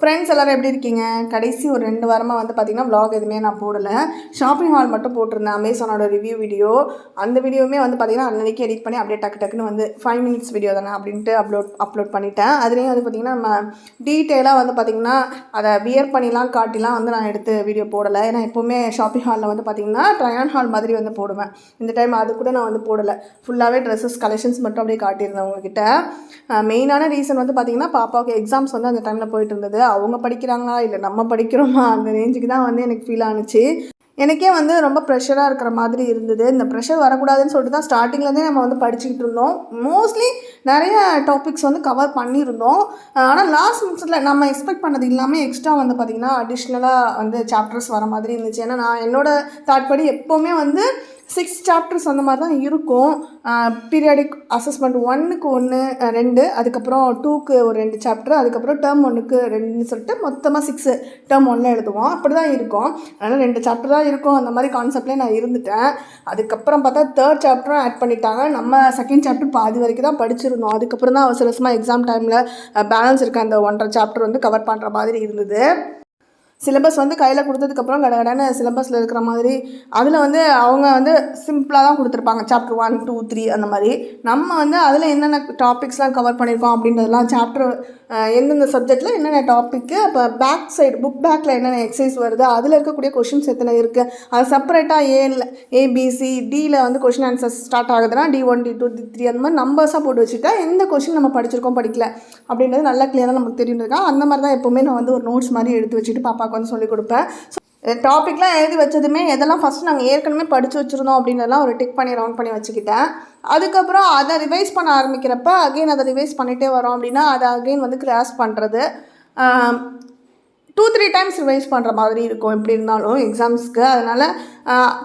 Friends எல்லோரும் எப்படி இருக்கீங்க? கடைசி ஒரு ரெண்டு வாரமாக வந்து பார்த்திங்கன்னா வ்ளாக் எதுவுமே நான் போடலை. ஷாப்பிங் ஹால் மட்டும் போட்டிருந்தேன். அமேசானோட ரிவ்யூ வீடியோ அந்த வீடியோவுமே வந்து பார்த்திங்கன்னா அன்னைக்கு எடிட் பண்ணி அப்படியே டக்கு டக்குன்னு வந்து ஃபைவ் மினிட்ஸ் வீடியோ தானே அப்படின்ட்டு அப்லோட் அப்லோட் பண்ணிட்டேன். அதுலேயும் வந்து பார்த்திங்கன்னா நம்ம டீட்டெயிலாக வந்து பார்த்திங்கன்னா அதை வியர் பண்ணிலாம் காட்டிலாம் வந்து நான் எடுத்து வீடியோ போடலை. ஏன்னா எப்போவுமே ஷாப்பிங் ஹாலில் வந்து பார்த்திங்கன்னா ட்ரையான் ஹால் மாதிரி வந்து போடுவேன். இந்த டைம் அது கூட நான் வந்து போடலை. ஃபுல்லாகவே ட்ரெஸ்ஸஸ் கலெக்ஷன்ஸ் மட்டும் அப்படியே காட்டியிருந்தேன் உங்ககிட்ட. மெயினான ரீசன் வந்து பார்த்திங்கன்னா பாப்பாவுக்கு எக்ஸாம்ஸ் வந்து அந்த டைமில் போயிட்டு இருந்தது. அவங்க படிக்கிறாங்களா? இல்லை நம்ம படிக்கிறோமா? அந்த ரேஞ்சுக்கு தான் வந்து எனக்கு ஃபீல் ஆனுச்சு. எனக்கே வந்து ரொம்ப ப்ரெஷராக இருக்கிற மாதிரி இருந்தது. இந்த ப்ரெஷர் வரக்கூடாதுன்னு சொல்லிட்டு தான் ஸ்டார்டிங்லேருந்தே நம்ம வந்து படிச்சுக்கிட்டு இருந்தோம். மோஸ்ட்லி நிறைய டாபிக்ஸ் வந்து கவர் பண்ணியிருந்தோம். ஆனால் லாஸ்ட் மினிட்ஸில் நம்ம எக்ஸ்பெக்ட் பண்ணது இல்லாமல் எக்ஸ்ட்ரா வந்து பார்த்திங்கன்னா அடிஷ்னலாக வந்து சாப்டர்ஸ் வர மாதிரி இருந்துச்சு. ஏன்னா நான் என்னோடய தாட் படி எப்போவுமே வந்து சிக்ஸ் சாப்டர்ஸ் அந்த மாதிரி தான் இருக்கும் பீரியாடிக் அசஸ்மெண்ட் ஒன்றுக்கு ஒன்று ரெண்டு அதுக்கப்புறம் டூக்கு ஒரு ரெண்டு சாப்டர் அதுக்கப்புறம் டேர்ம் ஒன்றுக்கு ரெண்டுன்னு சொல்லிட்டு மொத்தமாக சிக்ஸு டேர்ம் ஒன்றில் எழுதுவோம். அப்படி தான் இருக்கும். அதனால் ரெண்டு சாப்டர் தான் இருக்கும். அந்த மாதிரி கான்செப்ட்லேயே நான் இருந்துட்டேன். அதுக்கப்புறம் பார்த்தா தேர்ட் சாப்டரும் ஆட் பண்ணிட்டாங்க. நம்ம செகண்ட் சாப்டர் பாதி வரைக்கும் தான் படிச்சிருந்தோம். அதுக்கப்புறம் தான் அவசரமாக எக்ஸாம் டைமில் பேலன்ஸ் இருக்க அந்த ஒன்றரை சாப்டர் வந்து கவர் பண்ணுற மாதிரி இருந்தது. சிலபஸ் வந்து கையில் கொடுத்ததுக்கப்புறம் கடகடன்னு சிலபஸில் இருக்கிற மாதிரி அதில் வந்து அவங்க வந்து சிம்பிளாக தான் கொடுத்துருப்பாங்க. சாப்டர் ஒன் டூ த்ரீ அந்த மாதிரி. நம்ம வந்து அதில் என்னென்ன டாபிக்ஸ்லாம் கவர் பண்ணியிருக்கோம் அப்படின்றதெல்லாம் சாப்டர் எந்தெந்த சப்ஜெக்டில் என்னென்ன டாப்பிக்கு இப்போ பேக் சைடு புக் பேக்கில் என்னென்ன எக்ஸசைஸ் வருது அதில் இருக்கக்கூடிய கொஷின்ஸ் எத்தனை இருக்குது அது செப்பரேட்டாக ஏல ஏபிசி டியில் வந்து கொஷின் ஆன்சர்ஸ் ஸ்டார்ட் ஆகுதுன்னா D one D two D three அந்த மாதிரி நம்பர்ஸாக போட்டு வச்சுட்டா எந்த கொஷின் நம்ம படிச்சிருக்கோம் படிக்கல அப்படின்றது நல்லா கிளியராக நமக்கு தெரிஞ்சிருக்கா. அந்த மாதிரி தான் எப்போவுமே நான் வந்து ஒரு நோட்ஸ் மாதிரி எடுத்து வச்சுட்டு பாப்பாவுக்கு வந்து சொல்லிக் கொடுப்பேன். டாப்பிக்லாம் எழுதி வச்சதுமே எதெல்லாம் ஃபஸ்ட் நாங்கள் ஏற்கனவே படித்து வச்சுருந்தோம் அப்படின்றதெல்லாம் ஒரு டிக் பண்ணி ரவுண்ட் பண்ணி வச்சுக்கிட்டேன். அதுக்கப்புறம் அதை ரிவைஸ் பண்ண ஆரம்பிக்கிறப்ப அகெயின் அதை ரிவைஸ் பண்ணிகிட்டே வரோம் அப்படின்னா அதை அகெயின் வந்து கிராஸ் பண்ணுறது டூ த்ரீ டைம்ஸ் ரிவைஸ் பண்ணுற மாதிரி இருக்கும் எப்படி இருந்தாலும் எக்ஸாம்ஸ்க்கு அதனால்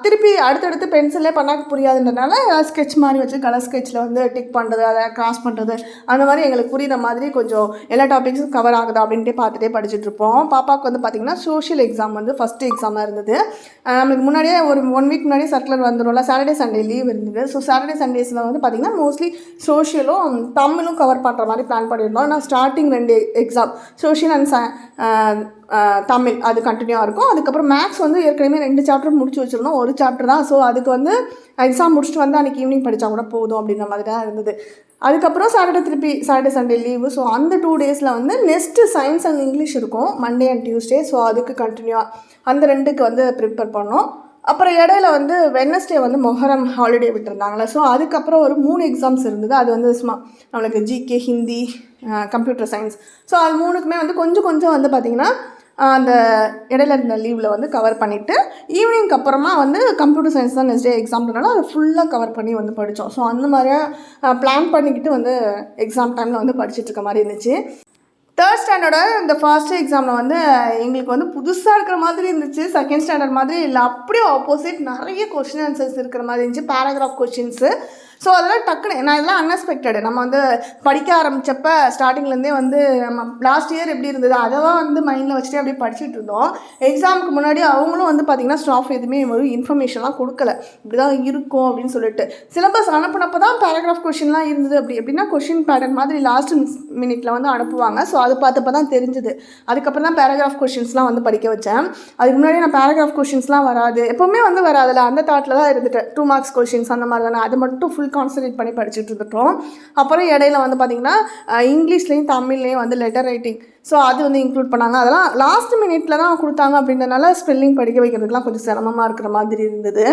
திருப்பி அடுத்தடுத்து பென்சிலே பண்ணால் புரியாதுன்றனால ஸ்கெட்ச் மாதிரி வச்சு கலர் ஸ்கெட்சில் வந்து டிக் பண்ணுறது அதை கிராஸ் பண்ணுறது அந்த மாதிரி எங்களுக்கு புரியுற மாதிரி கொஞ்சம் எல்லா டாபிக்ஸும் கவர் ஆகுதா அப்படின்ட்டு பார்த்துட்டே படிச்சுட்ருப்போம் பாப்பாவுக்கு வந்து பார்த்திங்கன்னா சோஷியல் எக்ஸாம் வந்து ஃபஸ்ட்டு எக்ஸாமாக இருந்தது. நம்மளுக்கு முன்னாடியே ஒரு ஒன் வீக் முன்னாடியே சர்க்குலர் வந்துடும்ல சாட்டர்டே சண்டே லீவ் இருந்தது. ஸோ சாட்டர்டே சண்டேஸில் வந்து பார்த்திங்கன்னா மோஸ்ட்லி சோஷியலும் தமிழும் கவர் பண்ணுற மாதிரி பிளான் பண்ணியிருந்தோம். ஆனால் ஸ்டார்டிங் ரெண்டு எக்ஸாம் சோஷியல் அண்ட் ச தமிழ் அது கண்டினியூவாக இருக்கும். அதுக்கப்புறம் மேக்ஸ் வந்து ஏற்கனவே ரெண்டு சாப்டர் முடிச்சு வச்சுருந்தோம். ஒரு சாப்டர் தான். ஸோ அதுக்கு வந்து எக்ஸாம் முடிச்சுட்டு வந்து அன்றைக்கி ஈவினிங் படித்தா கூட போதும் அப்படின்ற மாதிரி தான் இருந்தது. அதுக்கப்புறம் சாட்டர்டே திருப்பி சாட்டர்டே சண்டே லீவு ஸோ அந்த டூ டேஸில் வந்து நெக்ஸ்ட்டு சயின்ஸ் அண்ட் இங்கிலீஷ் இருக்கும். மண்டே அண்ட் டியூஸ்டே ஸோ அதுக்கு கண்டினியூவாக அந்த ரெண்டுக்கு வந்து ப்ரிப்பேர் பண்ணோம். அப்புறம் இடையில வந்து வெனஸ்டே வந்து மொஹரம் ஹாலிடே விட்டுருந்தாங்களே. ஸோ அதுக்கப்புறம் ஒரு மூணு எக்ஸாம்ஸ் இருந்தது. அது வந்து சும்மா நம்மளுக்கு GK Hindi computer science so அது மூணுக்குமே வந்து கொஞ்சம் கொஞ்சம் வந்து பார்த்திங்கன்னா அந்த இடையில இருந்த லீவில் வந்து கவர் பண்ணிவிட்டு ஈவினிங்க்கு அப்புறமா வந்து கம்ப்யூட்டர் சயின்ஸ் தான் நெக்ஸ்ட் டே எக்ஸாம்னால அதை ஃபுல்லாக கவர் பண்ணி வந்து படித்தோம் ஸோ அந்த மாதிரியாக பிளான் பண்ணிக்கிட்டு வந்து எக்ஸாம் டைமில் வந்து படிச்சுட்டு இருக்க மாதிரி இருந்துச்சு. தேர்ட் ஸ்டாண்டர்டோட இந்த ஃபர்ஸ்ட் எக்ஸாமில் வந்து எங்களுக்கு வந்து புதுசாக இருக்கிற மாதிரி இருந்துச்சு. செகண்ட் ஸ்டாண்டர்ட் மாதிரி இல்லை அப்படியே ஆப்போசிட் நிறைய கொஷின் ஆன்சர்ஸ் இருக்கிற மாதிரி இருந்துச்சு. பேராகிராஃப் கொஷின்ஸு ஸோ அதெல்லாம் டக்குனு நான் இதெல்லாம் அன்எக்ஸ்பெக்டடு நம்ம வந்து படிக்க ஆரம்பித்தப்ப ஸ்டார்டிங்லேருந்தே வந்து நம்ம லாஸ்ட் இயர் எப்படி இருந்தது அதெல்லாம் வந்து மைண்டில் வச்சுட்டு அப்படியே படிச்சுட்டு இருந்தோம். எக்ஸாமுக்கு முன்னாடி அவங்களும் வந்து பார்த்திங்கன்னா ஸ்டாஃப் எதுவுமே ஒரு இன்ஃபர்மேஷன்லாம் கொடுக்கல. இப்படி தான் இருக்கும் அப்படின்னு சொல்லிட்டு. சிலபஸ் அனுப்புனப்போ தான் பேராகிராஃப் கொஷின்லாம் இருந்தது. அப்படி எப்படின்னா கொஷின் பேட்டர்ன் மாதிரி லாஸ்ட் மினிட்ல வந்து அனுப்புவாங்க. ஸோ அது பார்த்தப்ப தான் தெரிஞ்சுது. அதுக்கப்புறம் தான் பேராகிராஃப் கொஷின்ஸ்லாம் வந்து படிக்க வச்சேன். அதுக்கு முன்னாடி நான் பேராகிராஃப் கொஷின்ஸ்லாம் வராது. எப்போவுமே வந்து வராதுல அந்த தாட்டில் தான் இருந்துட்டேன். டூ மார்க்ஸ் கொஷின்ஸ் அந்த மாதிரி தானே. அது மட்டும் ஃபுல் கான்சன்ட்ரேட் பண்ணி படிச்சுட்டு இருந்துட்டோம். அப்புறம் இடையில வந்து பார்த்திங்கன்னா இங்கிலீஷ்லேயும் தமிழ்லேயும் வந்து லெட்டர் ரைட்டிங் ஸோ அது வந்து இன்க்ளூட் பண்ணாங்க. அதெல்லாம் லாஸ்ட் மினிட்ல தான் கொடுத்தாங்க அப்படின்றனால ஸ்பெல்லிங் படிக்க வைக்கிறதுக்குலாம் கொஞ்சம் சிரமமாக இருக்கிற மாதிரி இருந்தது.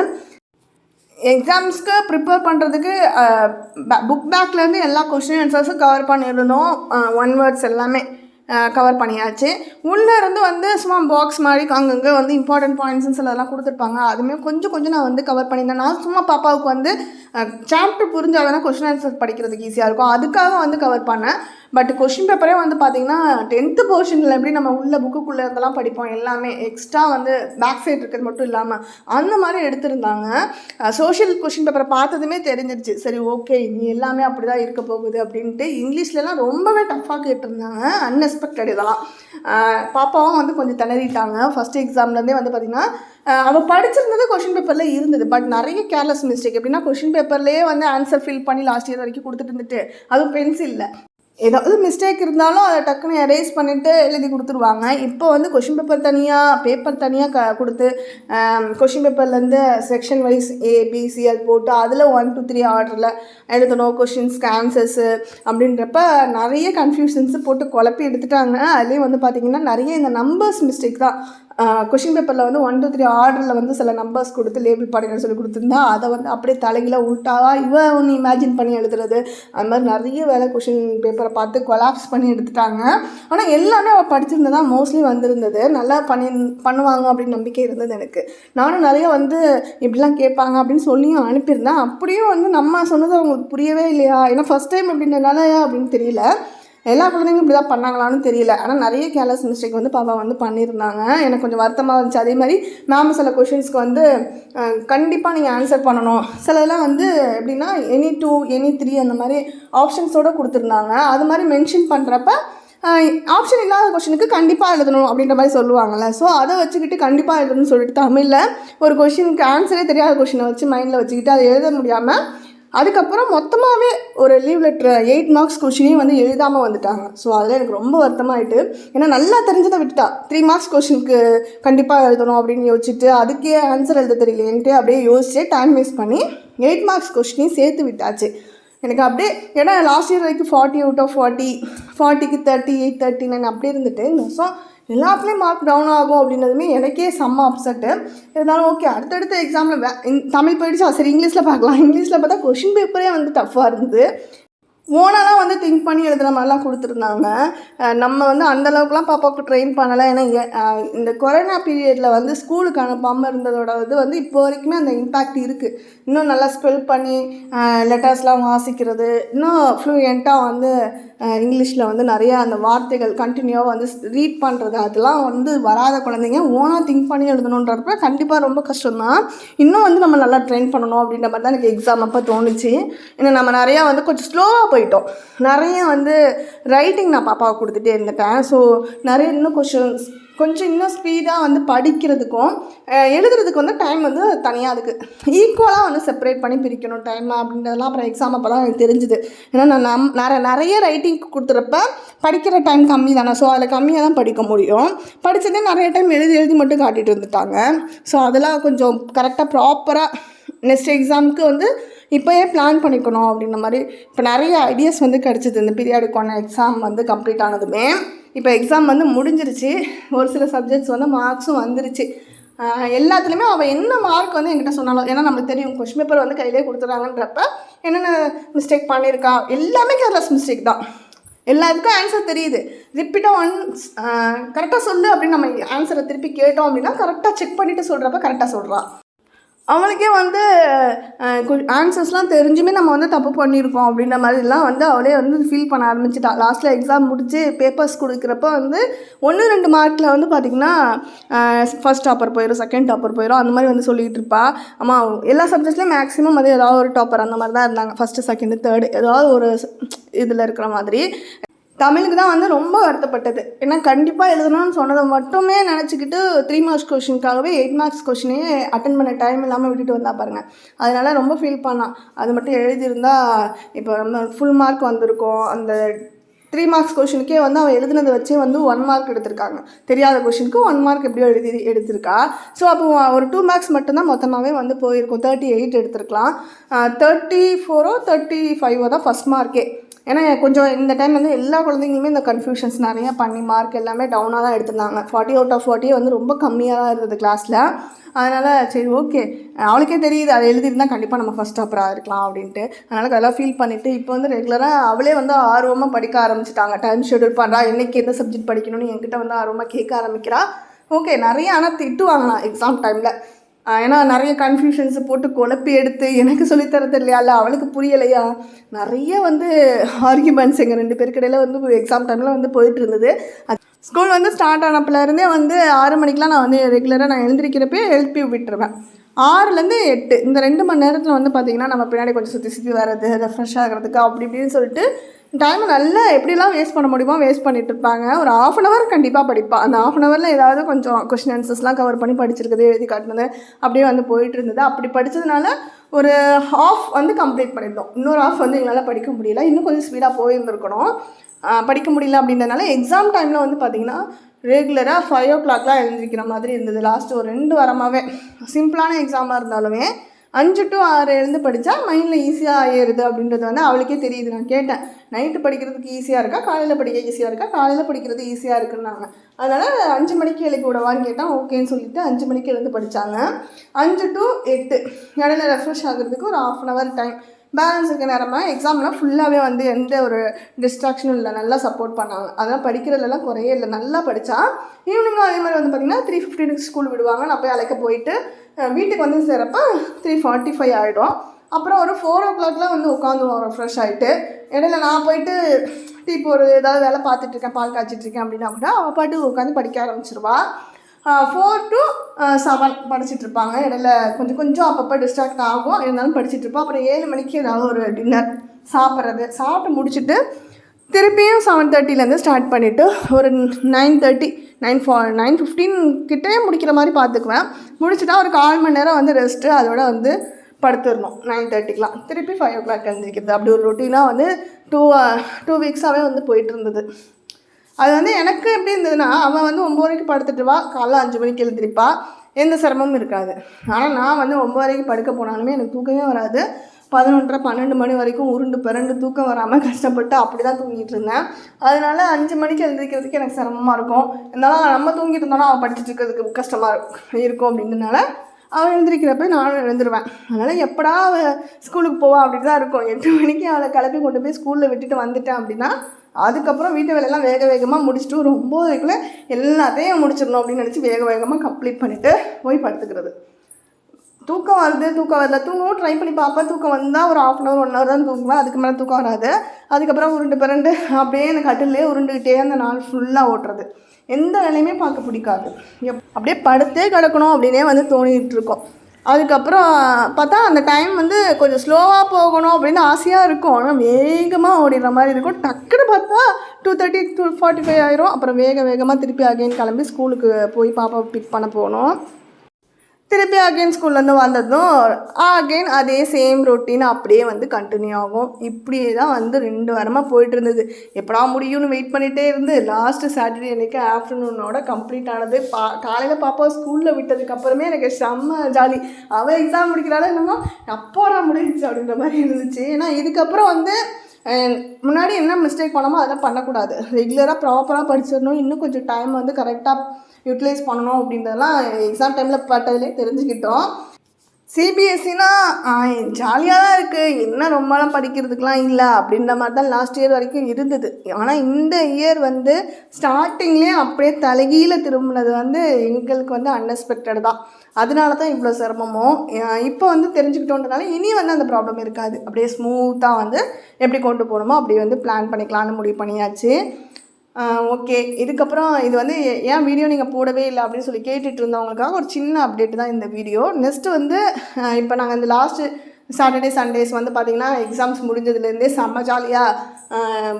எக்ஸாம்ஸ்க்கு ப்ரிப்பேர் பண்ணுறதுக்கு புக் பேக்லேருந்து எல்லா கொஷின் ஆன்சர்ஸும் கவர் பண்ணியிருந்தோம். ஒன் வேர்ட்ஸ் எல்லாமே கவர் பண்ணியாச்சு. உள்ளே இருந்து வந்து சும்மா பாக்ஸ் மாதிரி அங்கங்கே வந்து இம்பார்ட்டன்ட் பாயிண்ட்ஸ்னு சிலதெல்லாம் கொடுத்துருப்பாங்க. அதுவுமே கொஞ்சம் கொஞ்சம் நான் வந்து கவர் பண்ணியிருந்தேன். நான் சும்மா பாப்பாவுக்கு வந்து சாப்டர் புரிஞ்சாதானே கொஷின் ஆன்சர் படிக்கிறதுக்கு ஈஸியாக இருக்கும். அதுக்காக வந்து கவர் பண்ணேன். பட் கொஷின் பேப்பரே வந்து பார்த்திங்கன்னா டென்த்து போர்ஷனில் எப்படி நம்ம உள்ள புக்குக்குள்ளே இருந்தெல்லாம் படிப்போம் எல்லாமே எக்ஸ்ட்ரா வந்து பேக் சைடு இருக்கிறது மட்டும் இல்லாமல் அந்த மாதிரி எடுத்திருந்தாங்க. சோஷியல் கொஷின் பேப்பரை பார்த்ததுமே தெரிஞ்சிருச்சு. சரி ஓகே நீ எல்லாமே அப்படி தான் இருக்க போகுது அப்படின்ட்டு இங்கிலீஷ்லலாம் ரொம்பவே டஃப்பாக கேட்டிருந்தாங்க. அன்எக்ஸ்பெக்டட் இதெல்லாம். பாப்பாவும் வந்து கொஞ்சம் திணறிட்டாங்க. ஃபஸ்ட் எக்ஸாம்லேருந்தே வந்து பார்த்திங்கன்னா அவள் படிச்சிருந்தது கொஷின் பேப்பரில் இருந்தது. பட் நிறைய கேர்லெஸ் மிஸ்டேக் எப்படின்னா கொஷின் பேப்பர்லேயே வந்து ஆன்சர் ஃபில் பண்ணி லாஸ்ட் இயர் வரைக்கும் கொடுத்துட்டு இருந்துட்டு. அதுவும் பென்சிலில் ஏதாவது மிஸ்டேக் இருந்தாலும் அதை டக்குன்னு எரேஸ் பண்ணிவிட்டு எழுதி கொடுத்துருவாங்க. இப்போ வந்து கொஷின் பேப்பர் தனியாக பேப்பர் தனியாக க கொடுத்து கொஷின் பேப்பர்லேருந்து செக்ஷன் வைஸ் ஏபிசி அது போட்டு அதில் ஒன் டூ த்ரீ ஆர்டரில் எழுதணும். கொஷின்ஸ்க்கு ஆன்சர்ஸு அப்படின்றப்ப நிறைய கன்ஃபியூஷன்ஸு போட்டு குழப்பி எடுத்துட்டாங்க. அதுலேயும் வந்து பார்த்திங்கன்னா நிறைய இந்த நம்பர்ஸ் மிஸ்டேக் தான். கொஷின் பேப்பரில் வந்து ஒன் டூ த்ரீ ஆர்டரில் வந்து சில நம்பர்ஸ் கொடுத்து லேபிள் பண்ணுங்க சொல்லி கொடுத்துருந்தா அதை வந்து அப்படியே தலையில் உள்டாவா இவன் ஒன்று இமேஜின் பண்ணி எழுதுறது. அது மாதிரி நிறைய வேலை கொஷின் பேப்பரை பார்த்து கொலாப்ஸ் பண்ணி எடுத்துட்டாங்க. ஆனால் எல்லாமே அவள் படிச்சிருந்ததா மோஸ்ட்லி வந்திருந்தது. நல்லா பண்ணி பண்ணுவாங்க அப்படின்னு நம்பிக்கை இருந்தது எனக்கு. நானும் நிறைய வந்து இப்படிலாம் கேட்பாங்க அப்படின்னு சொல்லியும் அனுப்பியிருந்தேன். அப்படியும் வந்து நம்ம சொன்னது அவங்களுக்கு புரியவே இல்லையா? ஏன்னா ஃபஸ்ட் டைம் அப்படின்றனாலயா அப்படின்னு தெரியல. எல்லா குழந்தைங்களும் இப்படி தான் பண்ணாங்களான்னு தெரியல. ஆனால் நிறைய கேர்லெஸ் மிஸ்டேக் வந்து பாப்பா வந்து பண்ணியிருந்தாங்க. எனக்கு கொஞ்சம் வருத்தமாக இருந்துச்சு. அதே மாதிரி மேம் சில கொஷின்ஸ்க்கு வந்து கண்டிப்பாக நீங்கள் ஆன்சர் பண்ணணும். சிலதெல்லாம் வந்து எப்படின்னா எனி டூ எனி த்ரீ அந்த மாதிரி ஆப்ஷன்ஸோடு கொடுத்துருந்தாங்க. அது மாதிரி மென்ஷன் பண்ணுறப்ப ஆப்ஷன் இல்லாத கொஷினுக்கு கண்டிப்பாக எழுதணும் அப்படின்ற மாதிரி சொல்லுவாங்கள்ல ஸோ அதை வச்சுக்கிட்டு கண்டிப்பாக எழுதணும்னு சொல்லிட்டு தமிழில் ஒரு கொஷினுக்கு ஆன்சரே தெரியாத கொஷினை வச்சு மைண்டில் வச்சுக்கிட்டு அதை எழுத முடியாமல் அதுக்கப்புறம் மொத்தமாகவே ஒரு லீவ் லெட்ரு எயிட் மார்க்ஸ் கொஷினையும் வந்து எழுதாமல் வந்துட்டாங்க. ஸோ அதில் எனக்கு ரொம்ப வருத்தமாயிட்டு ஏன்னா நல்லா தெரிஞ்சதை விட்டுட்டா த்ரீ மார்க்ஸ் கொஷினுக்கு கண்டிப்பாக எழுதணும் அப்படின்னு யோசிச்சுட்டு அதுக்கே ஆன்சர் எழுத தெரியலேன்ட்டு அப்படியே யோசிச்சு டைம் வேஸ்ட் பண்ணி எயிட் மார்க்ஸ் கொஷினையும் சேர்த்து விட்டாச்சு. எனக்கு அப்படியே ஏன்னா லாஸ்ட் இயர் வரைக்கும் ஃபார்ட்டி அவுட் ஆஃப் ஃபார்ட்டி ஃபார்ட்டிக்கு தேர்ட்டி எயிட் தேர்ட்டி நைன் அப்படியே இருந்துட்டு இந்த வருஷம் எல்லாத்துலேயும் மார்க் டவுன் ஆகும் அப்படின்னதுமே எனக்கே செம்ம அப்செட்டு இருந்தாலும் ஓகே அடுத்தடுத்த எக்ஸாமில் வே தமிழ் போயிடுச்சா? சரி இங்கிலீஷில் பார்க்கலாம். இங்கிலீஷில் பார்த்தா கொஷின் பேப்பரே வந்து டஃப்பாக இருந்தது. ஓனெல்லாம் வந்து திங்க் பண்ணி எழுதுகிற மாதிரிலாம் கொடுத்துருந்தாங்க. நம்ம வந்து அந்தளவுக்குலாம் பாப்பாவுக்கு ட்ரெயின் பண்ணலை. ஏன்னா இந்த கொரோனா பீரியடில் வந்து ஸ்கூலுக்கு அனுப்பாமல் இருந்ததோட இது வந்து இப்போ வரைக்குமே அந்த இம்பேக்ட் இருக்குது இன்னும் நல்லா ஸ்பெல் பண்ணி லெட்டர்ஸ்லாம் வாசிக்கிறது இன்னும் ஃப்ளூயண்ட்டாக வந்து இங்கிலீஷில் வந்து நிறையா அந்த வார்த்தைகள் கண்டினியூவாக வந்து ரீட் பண்ணுறது அதெல்லாம் வந்து வராத குழந்தைங்க ஓனாக திங்க் பண்ணி எழுதணுன்றப்ப கண்டிப்பாக ரொம்ப கஷ்டம்தான். இன்னும் வந்து நம்ம நல்லா ட்ரெயின் பண்ணணும் அப்படின்ற மாதிரி தான் எனக்கு எக்ஸாம் அப்போ தோணுச்சு. ஏன்னா நம்ம நிறையா வந்து கொஞ்சம் ஸ்லோவாக போயிட்டோம். நிறைய வந்து ரைட்டிங் நான் பாப்பாவுக்கு கொடுத்துட்டே இருந்துட்டேன். ஸோ நிறைய இன்னும் கொஷின்ஸ் கொஞ்சம் இன்னும் ஸ்பீடாக வந்து படிக்கிறதுக்கும் எழுதுறதுக்கு வந்து டைம் வந்து தனியாக அதுக்கு ஈக்குவலாக வந்து செப்பரேட் பண்ணி பிரிக்கணும் டைம் அப்படின்றதெல்லாம் அப்புறம் எக்ஸாம் அப்போ தான் எனக்கு தெரிஞ்சுது. ஏன்னா நான் நம் நிறைய நிறைய ரைட்டிங் கொடுத்துறப்ப படிக்கிற டைம் கம்மி தானே. ஸோ அதில் கம்மியாக தான் படிக்க முடியும். படித்ததே நிறைய டைம் எழுதி எழுதி மட்டும் காட்டிகிட்டு இருந்துட்டாங்க. ஸோ அதெல்லாம் கொஞ்சம் கரெக்டாக ப்ராப்பராக நெக்ஸ்ட் எக்ஸாமுக்கு வந்து இப்போயே பிளான் பண்ணிக்கணும் அப்படின்ற மாதிரி இப்போ நிறைய ஐடியாஸ் வந்து கிடச்சிது. இந்த பீரியாடுக்கான எக்ஸாம் வந்து கம்ப்ளீட் ஆனதுமே. இப்போ எக்ஸாம் வந்து முடிஞ்சிருச்சு. ஒரு சில சப்ஜெக்ட்ஸ் வந்து மார்க்ஸும் வந்துருச்சு. எல்லாத்துலேயுமே அவள் என்ன மார்க் வந்து என்கிட்ட சொன்னாலும் ஏன்னா நம்மளுக்கு தெரியும் கொஷின் பேப்பர் வந்து கையிலே கொடுத்துறாங்கன்றப்ப என்னென்ன மிஸ்டேக் பண்ணியிருக்கா? எல்லாமே கேர்லெஸ் மிஸ்டேக் தான். எல்லாத்துக்கும் ஆன்சர் தெரியுது. ரிப்பீட்டாக ஒன்ஸ் கரெக்டாக சொல்லு அப்படின்னு நம்ம ஆன்சரை திருப்பி கேட்டோம் அப்படின்னா கரெக்டாக செக் பண்ணிவிட்டு சொல்கிறப்ப கரெக்டாக சொல்கிறான் அவளுக்கே வந்து ஆன்சர்ஸ்லாம் தெரிஞ்சுமே நம்ம வந்து தப்பு பண்ணியிருக்கோம் அப்படின்ற மாதிரிலாம் வந்து அவளே வந்து ஃபீல் பண்ண ஆரம்பிச்சிட்டா. லாஸ்ட்டில் எக்ஸாம் முடித்து பேப்பர்ஸ் கொடுக்குறப்ப வந்து ஒன்று ரெண்டு மார்க்கில் வந்து பார்த்திங்கன்னா ஃபர்ஸ்ட் டாப்பர் போயிடும் செகண்ட் டாப்பர் போயிடும் அந்த மாதிரி வந்து சொல்லிகிட்டு இருப்பா. அம்மா எல்லா சப்ஜெக்ட்ஸ்லேயும் மேக்ஸிமம் வந்து ஏதாவது ஒரு டாப்பர் அந்த மாதிரி தான் இருந்தாங்க. ஃபஸ்ட்டு செகண்டு தேர்டு ஏதாவது ஒரு இதில் இருக்கிற மாதிரி. தமிழுக்கு தான் வந்து ரொம்ப வருத்தப்பட்டது. ஏன்னா கண்டிப்பாக எழுதணும்னு சொன்னதை மட்டுமே நினச்சிக்கிட்டு த்ரீ மார்க்ஸ் கொஷினுக்காகவே எயிட் மார்க்ஸ் கொஷினே அட்டன் பண்ண டைம் இல்லாமல் விட்டுட்டு வந்தா பாருங்கள் அதனால ரொம்ப ஃபீல் பண்ணான். அது மட்டும் எழுதியிருந்தா இப்போ நம்ம ஃபுல் மார்க் வந்திருக்கோம். அந்த த்ரீ மார்க்ஸ் கொஷினுக்கே வந்து அவன் எழுதுனதை வச்சே வந்து ஒன் மார்க் எடுத்திருக்காங்க. தெரியாத கொஷினுக்கு ஒன் மார்க் எப்படியோ எழுதி எடுத்திருக்கா. ஸோ அப்போ ஒரு டூ மார்க்ஸ் மட்டும்தான் மொத்தமாகவே வந்து போயிருக்கும். தேர்ட்டி எயிட் எடுத்திருக்கலாம் தேர்ட்டி ஃபோரோ தேர்ட்டி ஃபைவோ தான் ஃபஸ்ட் மார்க்கே ஏன்னா கொஞ்சம் இந்த டைம் வந்து எல்லா குழந்தைங்களுமே இந்த கன்ஃபியூஷன்ஸ் நிறைய பண்ணி மார்க் எல்லாமே டவுனாக தான் எடுத்திருந்தாங்க. ஃபார்ட்டி அவுட் ஆஃப் ஃபார்ட்டி வந்து ரொம்ப கம்மியாக தான் இருந்தது கிளாஸில் அதனால் சரி ஓகே அவளுக்கே தெரியுது அதை எழுதியிருந்தால் கண்டிப்பாக நம்ம ஃபஸ்ட் டாப்பராக இருக்கலாம் அப்படின்ட்டு. அதனால் அதெல்லாம் ஃபீல் பண்ணிவிட்டு இப்போ வந்து ரெகுலராக அவளே வந்து ஆர்வமாக படிக்க ஆரம்பிச்சிட்டாங்க. டைம் ஷெடியூல் பண்ணுறா என்னைக்கு எந்த சப்ஜெக்ட் படிக்கணும்னு என்கிட்ட வந்து ஆர்வமாக கேட்க ஆரம்பிக்கிறா. ஓகே நிறைய ஆனால் திட்டுவாங்க எக்ஸாம் டைமில் ஏன்னா நிறைய கன்ஃபியூஷன்ஸை போட்டு குழப்பி எடுத்து எனக்கு சொல்லித்தர தெரியலையா அவளுக்கு புரியலையா? நிறைய வந்து ஆர்கியூமெண்ட்ஸ் எங்கள் ரெண்டு பேருக்கிடையில் வந்து எக்ஸாம் டைமில் வந்து போயிட்டு இருந்தது. ஸ்கூல் வந்து ஸ்டார்ட் ஆனப்பிலருந்தே வந்து ஆறு மணிக்கெலாம் நான் வந்து ரெகுலராக நான் எழுந்திருக்கிறப்பே எழுப்பி விட்டுருவேன். ஆறுலேருந்து எட்டு இந்த ரெண்டு மணி நேரத்தில் வந்து பார்த்திங்கன்னா நம்ம பின்னாடி கொஞ்சம் சுற்றி சுற்றி வர்றது ரெஃப்ரெஷ் ஆகிறதுக்கு அப்படி இப்படின்னு சொல்லிட்டு டைமை நல்லா எப்படிலாம் வேஸ்ட் பண்ண முடியுமோ வேஸ்ட் பண்ணிட்டு இருப்பாங்க. ஒரு ஆஃப் அன் ஹவர் கண்டிப்பாக படிப்பா. அந்த ஆஃப் அன் ஹவரில் ஏதாவது கொஞ்சம் கொஷின் ஆன்சர்ஸ்லாம் கவர் பண்ணி படிச்சிருக்குது எழுதி காட்டினது அப்படியே வந்து போயிட்டு இருந்தது. அப்படி படித்ததுனால ஒரு ஹாஃப் வந்து கம்ப்ளீட் பண்ணியிருந்தோம் இன்னொரு ஹாஃப் வந்து எங்களால் படிக்க முடியல. இன்னும் கொஞ்சம் ஸ்பீடாக போயிருந்துருக்கணும். படிக்க முடியல அப்படின்றதுனால எக்ஸாம் டைமில் வந்து பார்த்திங்கன்னா ரெகுலராக ஃபைவ் ஓ கிளாக்லாம் எழுந்திருக்கிற மாதிரி இருந்தது. லாஸ்ட்டு ஒரு ரெண்டு வாரமாகவே சிம்பிளான எக்ஸாமாக இருந்தாலுமே அஞ்சு டு ஆறு எழுந்து படித்தா மைண்டில் ஈஸியாக ஏறுது அப்படின்றது வந்து அவளுக்கே தெரியுது. நான் கேட்டேன். நைட்டு படிக்கிறதுக்கு ஈஸியாக இருக்கா? காலையில் படிக்க ஈஸியாக இருக்கா? காலையில் படிக்கிறது ஈஸியாக இருக்குன்னாங்க. அதனால் அஞ்சு மணிக்கு எழுப்பி விடவான்னு கேட்டால் ஓகேன்னு சொல்லிட்டு அஞ்சு மணிக்கு எழுந்து படித்தாங்க அஞ்சு டு எட்டு. இடையில ரெஃப்ரெஷ் ஆகுறதுக்கு ஒரு half an hour time balance இருக்க நேரமாக எக்ஸாம்லாம் ஃபுல்லாகவே வந்து எந்த ஒரு டிஸ்ட்ராக்ஷனும் இல்லை. நல்லா சப்போர்ட் பண்ணாங்க. அதெல்லாம் படிக்கிறதுலலாம் குறையே இல்லை. நல்லா படித்தா ஈவினிங்கும் அதே மாதிரி வந்து பார்த்திங்கன்னா த்ரீ ஃபிஃப்டினுக்கு ஸ்கூல் விடுவாங்க. நான் போய் அழைக்க போயிட்டு வீட்டுக்கு வந்து சேரப்ப த்ரீ ஃபார்ட்டி ஃபைவ் ஆகிடும் அப்புறம் ஒரு ஃபோர் ஓ கிளாக்லாம் வந்து உட்காந்துருவோம். ஃப்ரெஷ் ஆகிட்டு இடையில நான் போயிட்டு டீ போகிறது ஏதாவது வேலை பார்த்துட்ருக்கேன் பால் காய்ச்சிட்டு இருக்கேன் அப்படின்னா கூட அவள் பாட்டு உட்காந்து படிக்க ஆரம்பிச்சிருவா. ஃபோர் டு செவன் படிச்சுட்ருப்பாங்க இடையில கொஞ்சம் கொஞ்சம் அப்பப்போ டிஸ்ட்ராக்ட் ஆகும். இருந்தாலும் படிச்சுட்ருப்போம் அப்புறம் ஏழு மணிக்கு ஏதாவது ஒரு டின்னர் சாப்பிட்றது. சாப்பிட்டு முடிச்சுட்டு திருப்பியும் செவன் தேர்ட்டிலேருந்து ஸ்டார்ட் பண்ணிவிட்டு ஒரு நைன் தேர்ட்டி நைன் ஃபா நைன் ஃபிஃப்டீன் கிட்டே முடிக்கிற மாதிரி பார்த்துக்குவேன். முடிச்சுட்டா ஒரு கால் மணி நேரம் வந்து ரெஸ்ட்டு அதோட வந்து படுத்துடணும். நைன் தேர்ட்டிக்கெலாம் திருப்பி ஃபைவ் ஓ கிளாக் எழுந்திரிக்கிறது. அப்படி ஒரு ரொட்டீனாக வந்து டூ டூ வீக்ஸாகவே வந்து போயிட்டு இருந்தது அது வந்து எனக்கு எப்படி இருந்ததுன்னா அவன் வந்து ஒம்பது வரைக்கு படுத்துட்டு வா காலைல அஞ்சு மணிக்கு எழுந்திருப்பா. எந்த சிரமமும் இருக்காது. ஆனால் நான் வந்து ஒம்பது வரைக்கும் படுக்க போனாலுமே எனக்கு தூக்கமே வராது. பதினொன்றரை பன்னெண்டு மணி வரைக்கும் உருண்டு பிறண்டு தூக்கம் வராமல் கஷ்டப்பட்டு அப்படி தான் தூங்கிட்டு இருந்தேன். அதனால அஞ்சு மணிக்கு எழுந்திரிக்கிறதுக்கு எனக்கு சிரமமாக இருக்கும். இருந்தாலும் நம்ம தூங்கிட்டு இருந்தோம்னா அவன் படிச்சுட்டு இருக்கிறதுக்கு கஷ்டமாக இருக்கும் அப்படின்றனால அவள் எழுந்திரிக்கிறப்ப நானும் எழுந்துருவேன். அதனால் எப்படா அவள் ஸ்கூலுக்கு போவா அப்படி தான் இருக்கும். எட்டு மணிக்கு அவளை கிளப்பி கொண்டு போய் ஸ்கூலில் விட்டுட்டு வந்துட்டேன் அப்படின்னா அதுக்கப்புறம் வீட்டு வேலையெல்லாம் வேக வேகமாக முடிச்சுட்டு ஒரு ஒம்போதுக்குள்ளே எல்லாத்தையும் முடிச்சிடணும் அப்படின்னு நினச்சி வேக வேகமாக கம்ப்ளீட் பண்ணிவிட்டு போய் படுத்துக்கிறது. தூக்கம் வருது தூக்கம் வரல. தூங்கவும் ட்ரை பண்ணி பார்ப்பேன். தூக்கம் வந்தால் ஒரு half an hour one hour தான் தூங்குவேன். அதுக்கு மேலே தூக்கம் வராது. அதுக்கப்புறம் உருண்டு பிறண்டு அப்படியே அந்த கட்டிலே உருண்டுக்கிட்டே அந்த நாள் ஃபுல்லாக ஓட்டுறது. எந்த வேலையுமே பார்க்க பிடிக்காது. எப் அப்படியே படுத்தே கிடக்கணும் அப்படின்னே வந்து தோணிகிட்டு இருக்கோம். அதுக்கப்புறம் பார்த்தா அந்த டைம் வந்து கொஞ்சம் ஸ்லோவாக போகணும் அப்படின்னு ஆசையாக இருக்கும். ஆனால் வேகமாக ஓடிடுற மாதிரி இருக்கும். டக்குன்னு பார்த்தா two thirty to forty five ஆயிரும். அப்புறம் வேக வேகமாக திருப்பி அகைன் கிளம்பி ஸ்கூலுக்கு போய் பாப்பாவை பிக் பண்ண போகணும் திருப்பி அகைன் ஸ்கூல்லேருந்து வந்ததும் அகைன் அதே சேம் ரொட்டீன் அப்படியே வந்து கண்டினியூ ஆகும். இப்படியே தான் வந்து ரெண்டு வாரமாக போயிட்டு இருந்தது. எப்படா முடியும்னு வெயிட் பண்ணிகிட்டே இருந்து லாஸ்ட்டு சாட்டர்டே அன்றைக்கி ஆஃப்டர்நூனோட கம்ப்ளீட் ஆனது. பா காலையில் பாப்பா ஸ்கூலில் விட்டதுக்கு அப்புறமே எனக்கு செம்ம ஜாலி அவள் எக்ஸாம் முடிக்கிறாள் என்னமோ அப்போடா முடிஞ்சிச்சு அப்படின்ற மாதிரி இருந்துச்சு. ஏன்னா இதுக்கப்புறம் வந்து முன்னாடி என்ன மிஸ்டேக் பண்ணாமோ அதெல்லாம் பண்ணக்கூடாது. ரெகுலராக ப்ராப்பராக படிச்சிடணும். இன்னும் கொஞ்சம் டைம் வந்து கரெக்டாக யூட்டிலைஸ் பண்ணணும் அப்படின்றதெல்லாம் எக்ஸாம் டைமில் பட்டதுலேயே தெரிஞ்சுக்கிட்டோம். சிபிஎஸ்சினா ஜாலியாக தான் இருக்குது என்ன ரொம்பலாம் படிக்கிறதுக்கெலாம் இல்லை அப்படின்ற மாதிரி தான் லாஸ்ட் இயர் வரைக்கும் இருந்தது. ஆனால் இந்த இயர் வந்து ஸ்டார்டிங்லேயே அப்படியே தலைகீழ திரும்பினது வந்து எங்களுக்கு வந்து அன்எக்ஸ்பெக்டட் தான். அதனால தான் இவ்வளோ சிரமமும் இப்போ வந்து தெரிஞ்சுக்கிட்டோன்றனால இனி வந்து அந்த ப்ராப்ளம் இருக்காது. அப்படியே ஸ்மூத்தாக வந்து எப்படி கொண்டு போகணுமோ அப்படி வந்து பிளான் பண்ணிக்கலாம்னு முடிவு பண்ணியாச்சு. ஓகே. இதுக்கப்புறம் இது வந்து ஏன் வீடியோ நீங்கள் போடவே இல்லை அப்படின்னு சொல்லி கேட்டுட்டு இருந்தவங்களுக்காக ஒரு சின்ன அப்டேட் தான் இந்த வீடியோ. நெக்ஸ்ட்டு வந்து இப்போ நாங்கள் இந்த லாஸ்ட்டு சாட்டர்டே சண்டேஸ் வந்து பார்த்திங்கன்னா எக்ஸாம்ஸ் முடிஞ்சதுலேருந்தே செம்ம ஜாலியாக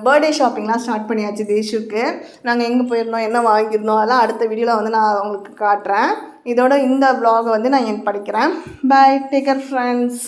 பர்த்டே ஷாப்பிங்லாம் ஸ்டார்ட் பண்ணியாச்சு தேஷுக்கு. நாங்கள் எங்கே போயிருந்தோம் என்ன வாங்கியிருந்தோம் அதெல்லாம் அடுத்த வீடியோவில் வந்து நான் உங்களுக்கு காட்டுறேன். இதோட இந்த வ்ளாகை வந்து நான் என் படிக்கிறேன். By taker friends